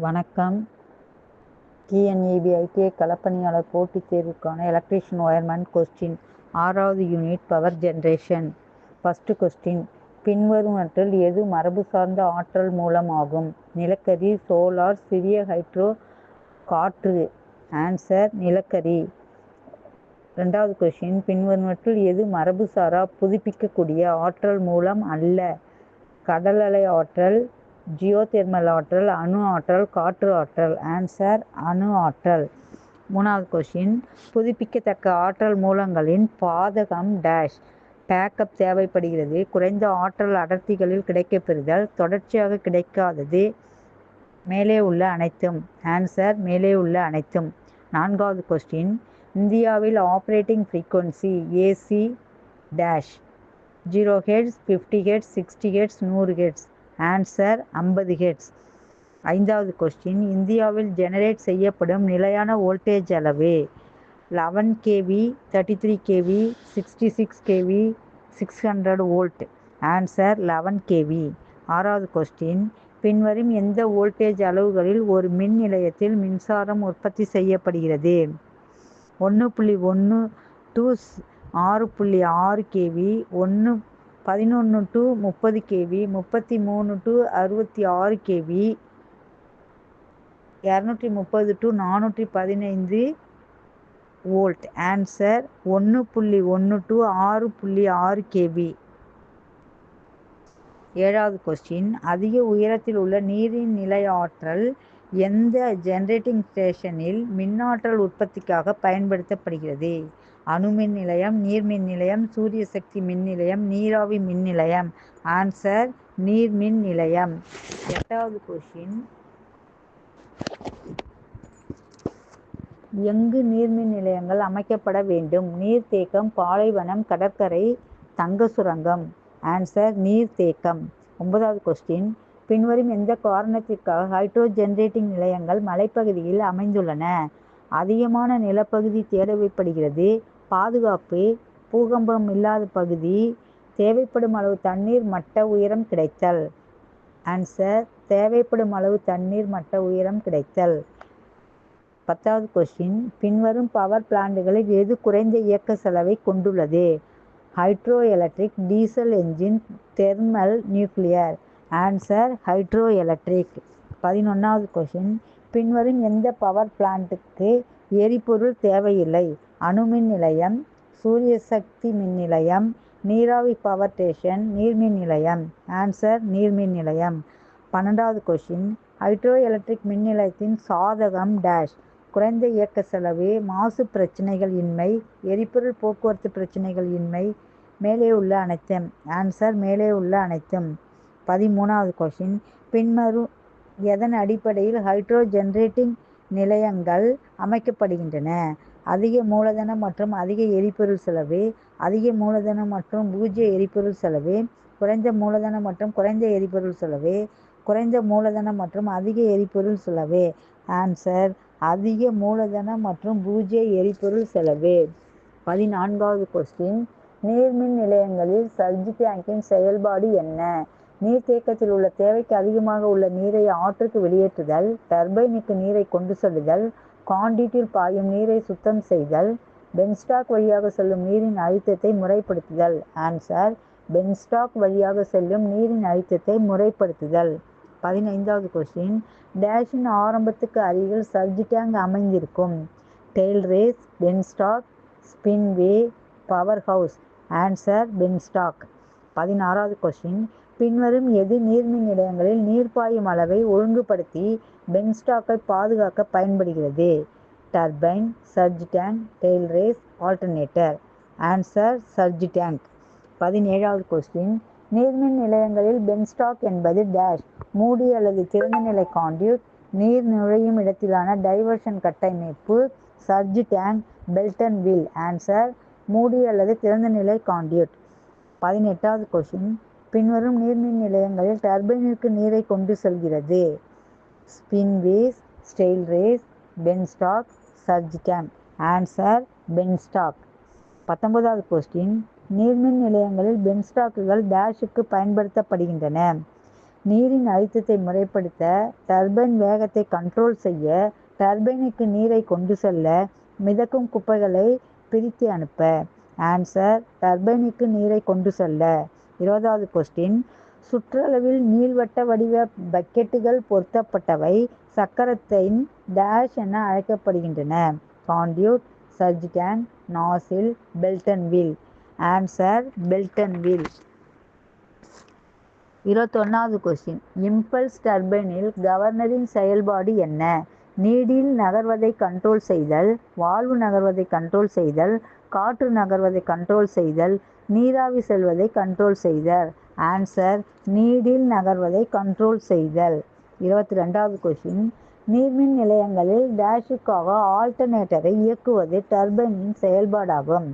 வணக்கம். TNEB ITI களப்பணியாளர் போட்டித் தேர்வுக்கான எலக்ட்ரீஷியன் ஒயர்மேன் கொஸ்டின் ஆறாவது unit power generation first question பின்வருவற்றில் எது மரபு சார்ந்த ஆற்றல் மூலம் ஆகும் நிலக்கரி சோலார் சிறிய ஹைட்ரோ காற்று. ஆன்சர் நிலக்கரி. ரெண்டாவது கொஸ்டின் பின்வருவற்றில் எது மரபுசாரா புதுப்பிக்கக்கூடிய ஆற்றல் மூலம் அல்ல? கடல் அலை ஆற்றல் ஜியோதெர்மல் ஆற்றல் அணு ஆற்றல் காற்று ஆற்றல். ஆன்சர் அணு ஆற்றல். மூணாவது கொஷின் புதுப்பிக்கத்தக்க ஆற்றல் மூலங்களின் பாதகம் டேஷ் பேக்கப் தேவைப்படுகிறது. குறைந்த ஆற்றல் அடர்த்திகளில் கிடைக்கப்பெறுதல் தொடர்ச்சியாக கிடைக்காதது. மேலே உள்ள அனைத்தும். ஆன்சர் மேலே உள்ள அனைத்தும். நான்காவது கொஸ்டின் இந்தியாவில் operating frequency AC dash zero hertz fifty hertz sixty hertz நூறு ஹெட்ஸ் ஆன்சர் ஐம்பது ஹெட்ஸ் ஐந்தாவது கொஸ்டின் இந்தியாவில் ஜெனரேட் செய்யப்படும் நிலையான வோல்டேஜ் அளவு eleven kV thirty three kV sixty six kV six hundred volt answer eleven kV ஆறாவது question பின்வரும் எந்த வோல்டேஜ் அளவுகளில் ஒரு மின் நிலையத்தில் மின்சாரம் உற்பத்தி செய்யப்படுகிறது? ஒன்று புள்ளி ஒன்று டூ ஆறு புள்ளி ஆறு கேவி ஒன்று பதினொன்று டு முப்பது கேவி முப்பத்தி மூணு டு அறுபத்தி ஆறு கேவி இரநூற்றி முப்பது டு நானூற்றி பதினைந்து வோல்ட் ஆன்சர் ஒன்று புள்ளி ஒன்று டு ஆறு புள்ளி ஆறு கேவி. ஏழாவது கொஸ்டின் அதிக உயரத்தில் உள்ள நீரின் நிலை ஆற்றல் எந்த ஜெனரேட்டிங் ஸ்டேஷனில் மின்னாற்றல் உற்பத்திக்காக பயன்படுத்தப்படுகிறது? அணுமின் நிலையம் நீர்மின் நிலையம் சூரிய சக்தி மின் நிலையம் நீராவி மின் நிலையம். ஆன்சர் நீர்மின் நிலையம். எட்டாவது கொஷின் எங்கு நீர்மின் நிலையங்கள் அமைக்கப்பட வேண்டும்? நீர்த்தேக்கம் பாலைவனம் கடற்கரை தங்க சுரங்கம். ஆன்சர் நீர்த்தேக்கம் ஒன்பதாவது கொஸ்டின் பின்வரும் எந்த காரணத்திற்காக ஹைட்ரோ ஜென்ரேட்டிங் நிலையங்கள் மலைப்பகுதியில் அமைந்துள்ளன? அதிகமான நிலப்பகுதி தேவைப்படுகிறது பாதுகாப்பு பூகம்பம் இல்லாத பகுதி தேவைப்படும் அளவு தண்ணீர் மட்ட உயரம் கிடைத்தல். ஆன்சர் தேவைப்படும் அளவு தண்ணீர் மட்ட உயரம் கிடைத்தல். பத்தாவது கொஸ்டின் பின்வரும் பவர் பிளான்ட்களில் எது குறைந்த இயக்க செலவை கொண்டுள்ளது? Hydro electric diesel engine thermal nuclear answer hydro electric பதினொன்றாவது கொஷின் பின்வரும் எந்த பவர் பிளான்ட்டுக்கு எரிபொருள் தேவையில்லை? அணுமின் நிலையம் சூரிய சக்தி மின் நிலையம் நீராவி பவர் ஸ்டேஷன் நீர்மின் நிலையம். ஆன்சர் நீர்மின் நிலையம். பன்னெண்டாவது கொஷின் ஹைட்ரோ எலக்ட்ரிக் மின் நிலையத்தின் சாதகம் டேஷ் குறைந்த இயக்க செலவு மாசு பிரச்சனைகள் இன்மை எரிபொருள் போக்குவரத்து பிரச்சனைகள் இன்மை மேலே உள்ள அனைத்தும். ஆன்சர் மேலே உள்ள அனைத்தும். பதிமூணாவது கொஷின் பின்வரும் எதன் அடிப்படையில் ஹைட்ரோ ஜென்ரேட்டிங் நிலையங்கள் அமைக்கப்படுகின்றன? அதிக மூலதனம் மற்றும் அதிக எரிபொருள் செலவு அதிக மூலதனம் மற்றும் பூஜ்ய எரிபொருள் செலவு குறைந்த மூலதனம் மற்றும் குறைந்த எரிபொருள் செலவு குறைந்த மூலதனம் மற்றும் அதிக எரிபொருள் செலவு. ஆன்சர் அதிக மூலதனம் மற்றும் பூஜ்ய எரிபொருள் செலவு. பதினான்காவது கொஸ்டின் நீர்மின் நிலையங்களில் சர்ஜ் டேங்கின் செயல்பாடு என்ன? நீர்த்தேக்கத்தில் உள்ள தேவைக்கு அதிகமாக உள்ள நீரை ஆற்றுக்கு வெளியேற்றுதல் டர்பைனுக்கு நீரை கொண்டு செல்லுதல் காண்டிட்டில் பாயும் நீரை சுத்தம் செய்தல் பென்ஸ்டாக் வழியாக செல்லும் நீரின் அழுத்தத்தை முறைப்படுத்துதல். ஆன்சர் பென்ஸ்டாக் வழியாக செல்லும் நீரின் அழுத்தத்தை முறைப்படுத்துதல். பதினைந்தாவது கொஸ்டின் டேஷின் ஆரம்பத்துக்கு அருகில் சர்ஜ் டேங்க் அமைந்திருக்கும். Tail race penstock spillway power house. Answer penstock பதினாறாவது கொஸ்டின் பின்வரும் எது நீர்மின் நிலையங்களில் நீர் பாயும் அளவை ஒழுங்குபடுத்தி பென்ஸ்டாக்கை பாதுகாக்க பயன்படுகிறது? Turbine surge tank tail race alternator. Answer surge tank. பதினேழாவது கொஸ்டின். நீர்மின் நிலையங்களில் பென்ஸ்டாக் என்பது டேஷ் மூடி அல்லது திறந்த நிலை காண்டியூட் நீர் நுழையும் இடத்திலான டைவர்ஷன் கட்டமைப்பு surge tank Pelton wheel. Answer மூடி அல்லது திறந்த நிலை காண்டியூட் பதினெட்டாவது கொஸ்டின். பின்வரும் நீர்மின் நிலையங்களில் டர்பைனிற்கு நீரை கொண்டு செல்கிறது. Spillways tail race penstock surge camp answer penstock பத்தொன்பதாவது கொஸ்டின் நீர்மின் நிலையங்களில் பென்ஸ்டாக்குகள் டேஷுக்கு பயன்படுத்தப்படுகின்றன. நீரின் அழுத்தத்தை முறைப்படுத்த டர்பைன் வேகத்தை கண்ட்ரோல் செய்ய டர்பைனுக்கு நீரை கொண்டு செல்ல மிதக்கும் குப்பைகளை பிரித்து அனுப்ப. ஆன்சர் டர்பைனுக்கு நீரை கொண்டு செல்ல. இருபதாவது கொஸ்டின் சுற்றளவில் நீள்வட்ட வடிவ பக்கெட்டுகள் பொருத்தப்பட்டவை. சக்கரத்தின் டேஷ் என அழைக்கப்படுகின்றன. Conduit சர்ஜிகேன் nozzle Pelton wheel answer Pelton wheel இருபத்தொன்னாவது question impulse டர்பைனில் கவர்னரின் செயல்பாடு என்ன? நீடில் நகர்வதை கண்ட்ரோல் செய்தல் வால்வு நகர்வதை கண்ட்ரோல் செய்தல் காற்று நகர்வதை கண்ட்ரோல் செய்தல் நீராவி செல்வதை கண்ட்ரோல் செய்தல். ஆன்சர் நீடில் நகர்வதை கண்ட்ரோல் செய்தல். இருபத்தி ரெண்டாவது கொஷின் நீர்மின் நிலையங்களில் டேஷுக்காக ஆல்டர்னேட்டரை இயக்குவது டர்பைனின் செயல்பாடாகும்.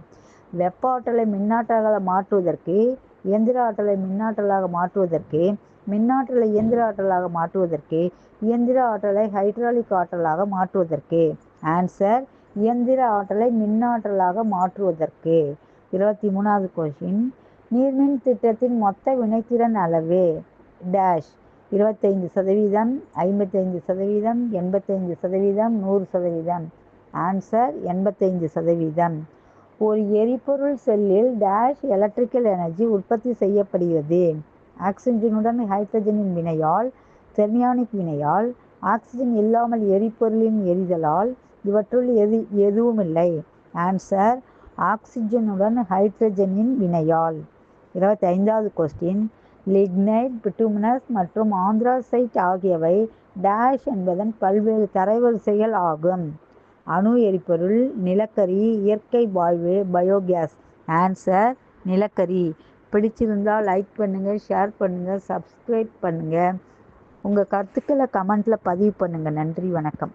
வெப்ப ஆற்றலை மின்னாற்றலாக மாற்றுவதற்கு இயந்திர ஆற்றலை மின்னாற்றலாக மாற்றுவதற்கு மின்னாற்றலை இயந்திர ஆற்றலாக மாற்றுவதற்கு இயந்திர ஆற்றலை ஹைட்ராலிக் ஆற்றலாக மாற்றுவதற்கு. ஆன்சர் இயந்திர ஆற்றலை மின்னாற்றலாக மாற்றுவதற்கு. இருபத்தி மூணாவது கொஷின் நீர்மின் திட்டத்தின் மொத்த வினைத்திறன் அளவு டேஷ் இருபத்தைந்து சதவீதம் ஐம்பத்தைந்து சதவீதம் எண்பத்தைந்து சதவீதம் நூறு சதவீதம். ஆன்சர் எண்பத்தைந்து சதவீதம். ஒரு எரிபொருள் செல்லில் டேஷ் எலக்ட்ரிக்கல் எனர்ஜி உற்பத்தி செய்யப்படுகிறது. ஆக்சிஜனுடன் ஹைட்ரஜனின் வினையால் தெர்மியானிக் வினையால் ஆக்சிஜன் இல்லாமல் எரிபொருளின் எரிதலால் இவற்றுள் எது எதுவும் இல்லை ஆன்சர் ஆக்சிஜனுடன் ஹைட்ரஜனின் வினையால். இருபத்தி ஐந்தாவது கொஸ்டின் லிக்னைட் பிட்டுமினஸ் மற்றும் ஆந்திராசைட் ஆகியவை டேஷ் என்பதன் பல்வேறு தரவரிசைகள் ஆகும். அணு எரிபொருள் நிலக்கரி இயற்கை வாயு பயோகேஸ் ஆன்சர் நிலக்கரி. பிடிச்சிருந்தால் லைக் பண்ணுங்கள் ஷேர் பண்ணுங்கள் சப்ஸ்கிரைப் பண்ணுங்கள் உங்கள் கருத்துக்களை கமெண்ட்டில் பதிவு பண்ணுங்கள் நன்றி வணக்கம்.